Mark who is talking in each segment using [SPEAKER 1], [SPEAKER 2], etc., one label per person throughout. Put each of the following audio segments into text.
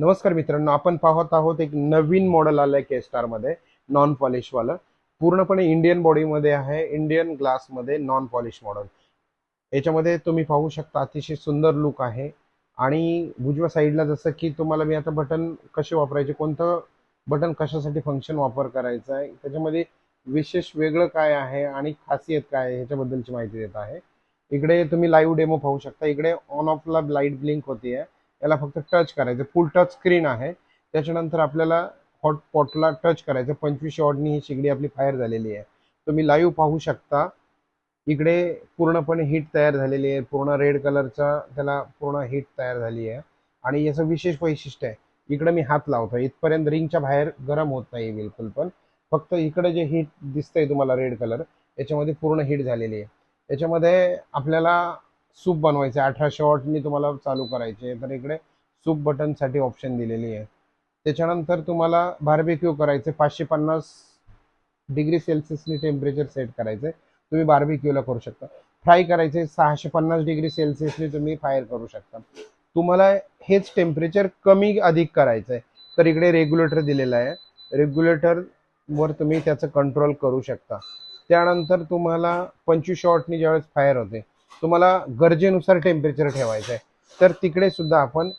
[SPEAKER 1] नमस्कार मित्रांनो आपण पाहत आहोत एक नवीन मॉडेल आलंय के स्टारमध्ये नॉन पॉलिशवालं पूर्णपणे इंडियन बॉडीमध्ये आहे इंडियन ग्लासमध्ये नॉन पॉलिश मॉडेल याच्यामध्ये तुम्ही पाहू शकता अतिशय सुंदर लुक आहे. आणि उजव्या साईडला जसं की तुम्हाला मी आता बटन कसे वापरायचे कोणतं बटन कशासाठी फंक्शन वापर करायचं आहे त्याच्यामध्ये विशेष वेगळं काय आहे आणि खासियत काय आहे ह्याच्याबद्दलची माहिती देत आहे. इकडे तुम्ही लाईव्ह डेमो पाहू शकता इकडे ऑन ऑफला लाइट ब्लिंक होती आहे याला फक्त टच करायचं. फुल टच स्क्रीन आहे. त्याच्यानंतर आपल्याला हॉट पॉटला टच करायचं. पंचवीस शॉटनी ही शिगडी आपली फायर झालेली आहे. तुम्ही लाईव्ह पाहू शकता. इकडे पूर्णपणे हीट तयार झालेली आहे. पूर्ण रेड कलरचा त्याला पूर्ण हीट तयार झाली आहे. आणि याचं विशेष वैशिष्ट्य आहे. इकडे मी हात लावतो. इथपर्यंत रिंगच्या बाहेर गरम होत नाही बिलकुल पण. फक्त इकडे जे हीट दिसतंय तुम्हाला रेड कलर याच्यामध्ये पूर्ण हीट झालेली आहे. याच्यामध्ये आपल्याला सूप बनवायचे. अठरा शॉर्टनी तुम्हाला चालू करायचे. तर इकडे सूप बटनसाठी ऑप्शन दिलेली आहे. त्याच्यानंतर तुम्हाला बार्बेक्यू करायचे. पाचशे पन्नास डिग्री सेल्सिअसनी टेम्परेचर सेट करायचे. तुम्ही बार्बेक्यूला करू शकता. फ्राय करायचे. सहाशे पन्नास डिग्री सेल्सिअसनी तुम्ही फायर करू शकता. तुम्हाला हेच टेम्परेचर कमी अधिक करायचं आहे तर इकडे रेग्युलेटर दिलेलं आहे. रेग्युलेटरवर तुम्ही त्याचं कंट्रोल करू शकता. त्यानंतर तुम्हाला पंचवीस शॉर्टनी ज्यावेळेस फायर होते तुम्हाला गरजेनुसार टेम्परेचर ठेवायचं आहे तर तिकडे सुद्धा आपण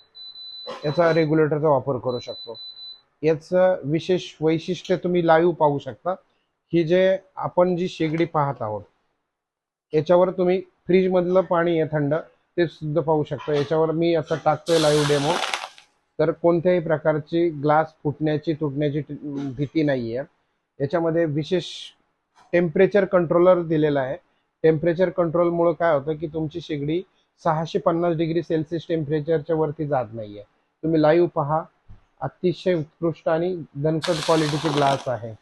[SPEAKER 1] याचा रेग्युलेटरचा वापर करू शकतो. याचं विशेष वैशिष्ट्य तुम्ही लाईव्ह पाहू शकता. ही जे आपण जी शेगडी पाहत आहोत याच्यावर तुम्ही फ्रीजमधलं पाणी आहे थंड ते सुद्धा पाहू शकता. याच्यावर मी आता टाकतोय लाईव्ह डेमो तर कोणत्याही प्रकारची ग्लास फुटण्याची तुटण्याची भीती नाही आहे याच्यामध्ये विशेष टेम्परेचर कंट्रोलर दिलेला आहे. टेम्परेचर कंट्रोलमुळं काय होतं की तुमची शेगडी सहाशे पन्नास डिग्री सेल्सिअस टेम्परेचरच्या वरती जात नाही आहे तुम्ही लाईव्ह पहा. अतिशय उत्कृष्ट आणि दणकट क्वालिटीचे ग्लास आहे.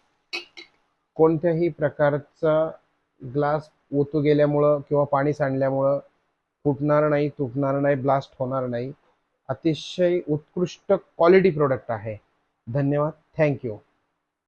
[SPEAKER 1] कोणत्याही प्रकारचा ग्लास ओतू गेल्यामुळं किंवा पाणी सांडल्यामुळं फुटणार नाही तुटणार नाही ब्लास्ट होणार नाही. अतिशय उत्कृष्ट क्वालिटी प्रोडक्ट आहे. धन्यवाद. थँक्यू